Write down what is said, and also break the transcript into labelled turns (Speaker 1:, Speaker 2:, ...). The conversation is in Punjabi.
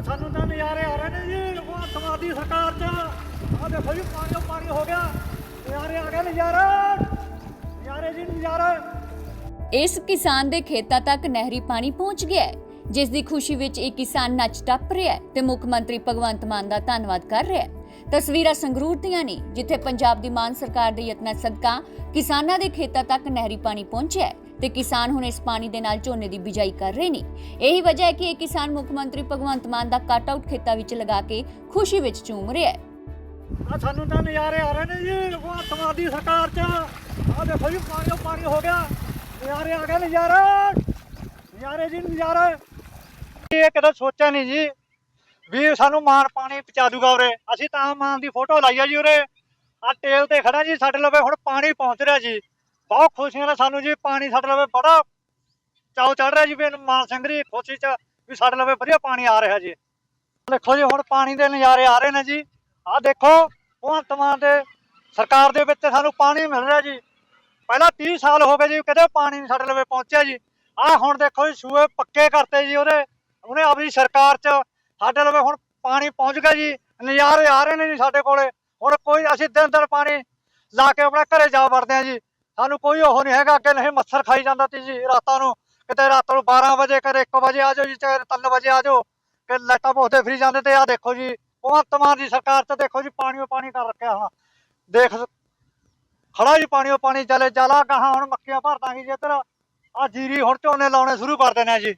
Speaker 1: ਆ ਸਾਨੂੰ ਤਾਂ ਨਜ਼ਾਰੇ ਆ ਰਹੇ ਨੇ ਜੀ ਉਹ ਸਮਾਦੀ ਸਰਕਾਰ ਚ। ਆ ਦੇਖੋ ਜੀ, ਪਾਣੀ ਪਾਣੀ ਹੋ ਗਿਆ। ਨਜ਼ਾਰੇ ਆ ਗਏ, ਨਜ਼ਾਰਾ। ਨਜ਼ਾਰੇ ਜੀ, ਨਜ਼ਾਰਾ।
Speaker 2: ਇਸ ਕਿਸਾਨ ਦੇ ਖੇਤਾਂ ਤੱਕ ਨਹਿਰੀ ਪਾਣੀ ਪਹੁੰਚ ਗਿਆ ਹੈ। ਜਿਸ ਦੀ ਖੁਸ਼ੀ ਵਿੱਚ ਇਹ ਕਿਸਾਨ ਨੱਚ ਟੱਪ ਰਿਹਾ ਹੈ ਤੇ ਮੁੱਖ ਮੰਤਰੀ ਭਗਵੰਤ ਮਾਨ ਦਾ ਧੰਨਵਾਦ ਕਰ ਰਿਹਾ ਹੈ। ਤਸਵੀਰਾਂ ਸੰਗਰੂਰ ਦੀਆਂ ਨੇ, ਜਿੱਥੇ ਪੰਜਾਬ ਦੀ ਮਾਨ ਸਰਕਾਰ ਦੇ ਯਤਨਾਂ ਸਦਕਾ ਕਿਸਾਨਾਂ ਦੇ ਖੇਤਾਂ ਤੱਕ ਨਹਿਰੀ ਪਾਣੀ ਪਹੁੰਚਿਆ ਹੈ ਤੇ ਕਿਸਾਨ ਹੁਣ ਇਸ ਪਾਣੀ ਦੇ ਨਾਲ ਝੋਨੇ ਦੀ ਬਿਜਾਈ ਕਰ ਰਹੇ ਨੇ। ਇਹੀ ਵਜ੍ਹਾ ਹੈ ਕਿ ਇਹ ਕਿਸਾਨ ਮੁੱਖ ਮੰਤਰੀ ਭਗਵੰਤ ਮਾਨ ਦਾ ਕੱਟ ਆਊਟ ਖੇਤਾਂ ਵਿੱਚ ਲਗਾ ਕੇ ਖੁਸ਼ੀ ਵਿੱਚ ਝੂਮ ਰਿਹਾ ਹੈ।
Speaker 1: ਆ ਸਾਨੂੰ ਤਾਂ ਨਜ਼ਾਰੇ ਆ ਰਹੇ ਨੇ ਜੀ ਉਹ ਸਰਕਾਰ ਚ। ਆ ਦੇਖੋ ਜੀ, ਪਾਣੀ ਪਾਣੀ ਹੋ ਗਿਆ। ਨਜ਼ਾਰੇ ਆ ਗਏ, ਨਜ਼ਾਰੇ। ਨਜ਼ਾਰੇ ਜੀ, ਨਜ਼ਾਰੇ। ਇਹ ਕਦੇ ਸੋਚਿਆ ਨਹੀਂ ਜੀ। ਵੀ ਸਾਨੂੰ ਮਾਨ ਪਾਣੀ ਪਹੁੰਚਾ ਦੂਗਾ ਉਰੇ। ਅਸੀਂ ਤਾਂ ਮਾਨ ਦੀ ਫੋਟੋ ਲਾਈ ਆ ਜੀ ਉਰੇ। ਆ ਟੇਲ ਤੇ ਖੜਾ ਜੀ ਸਾਡੇ ਲਵੇ ਹੁਣ ਪਾਣੀ ਪਹੁੰਚ ਰਿਹਾ ਜੀ। ਬਹੁਤ ਖੁਸ਼ੀਆਂ ਨਾਲ ਸਾਨੂੰ ਜੀ ਪਾਣੀ ਸਾਡੇ ਲਵੇ ਬੜਾ ਚਾਉ ਚੜ ਰਿਹਾ ਜੀ ਵੀ ਮਾਨ ਸਿੰਘ ਦੀ ਖੁਸ਼ੀ ਚ ਵੀ ਸਾਡੇ ਲਵੇ ਵਧੀਆ ਪਾਣੀ ਆ ਰਿਹਾ ਜੀ। ਦੇਖੋ ਜੀ ਹੁਣ ਪਾਣੀ ਦੇ ਨਜ਼ਾਰੇ ਆ ਰਹੇ ਨੇ ਜੀ। ਆਹ ਦੇਖੋ, ਭਗਵੰਤ ਮਾਨ ਦੇ ਸਰਕਾਰ ਦੇ ਵਿੱਚ ਸਾਨੂੰ ਪਾਣੀ ਮਿਲ ਰਿਹਾ ਜੀ। ਪਹਿਲਾਂ 30 ਸਾਲ ਹੋ ਗਏ ਜੀ ਕਦੇ ਪਾਣੀ ਨਹੀਂ ਸਾਡੇ ਲਵੇ ਪਹੁੰਚਿਆ ਜੀ। ਆਹ ਹੁਣ ਦੇਖੋ ਜੀ ਸੂਏ ਪੱਕੇ ਕਰਤੇ ਜੀ ਉਹਦੇ ਉਹਨੇ ਆਪਣੀ ਸਰਕਾਰ 'ਚ ਸਾਡੇ ਲਵੇ ਹੁਣ ਪਾਣੀ ਪਹੁੰਚ ਗਿਆ ਜੀ, ਨਜ਼ਾਰੇ ਆ ਰਹੇ ਨੇ ਜੀ ਸਾਡੇ ਕੋਲੇ। ਹੁਣ ਕੋਈ ਅਸੀਂ ਦਿਨ ਦਿਨ ਪਾਣੀ ਲਾ ਕੇ ਆਪਣੇ ਘਰੇ ਜਾ ਵੜਦੇ ਆ ਜੀ। ਸਾਨੂੰ ਕੋਈ ਉਹ ਨਹੀਂ ਹੈਗਾ, ਅੱਗੇ ਨਹੀਂ ਮੱਛਰ ਖਾਈ ਜਾਂਦਾ ਤੀ ਜੀ ਰਾਤਾਂ ਨੂੰ। ਕਿਤੇ ਰਾਤ ਨੂੰ 12 ਵਜੇ ਕਦੇ 1 ਵਜੇ ਆ ਜਾਓ ਜੀ, ਚਾਹੇ 3 ਵਜੇ ਆ ਜਾਓ। ਕਿ ਲਾਈਟਾਂ ਪੋਤੇ ਫਰੀ ਜਾਂਦੇ ਤੇ ਆ ਦੇਖੋ ਜੀ, ਭਗਵੰਤ ਮਾਨ ਦੀ ਸਰਕਾਰ ਚ ਦੇਖੋ ਜੀ, ਪਾਣੀ ਓ ਪਾਣੀ ਕਰ ਰੱਖਿਆ ਹਾਂ। ਦੇਖ, ਖੜਾ ਜੀ ਪਾਣੀ ਓ ਪਾਣੀ ਚਲੇ ਜਾਲਾ ਕਹਾ ਹੁਣ ਮੱਕੀਆਂ ਭਰ ਦਾਂਗੇ ਜੀ ਇੱਧਰ। ਆ ਜੀਰੀ ਹੁਣ ਝੋਨੇ ਲਾਉਣੇ ਸ਼ੁਰੂ ਕਰ ਦੇਣੇ ਆ ਜੀ।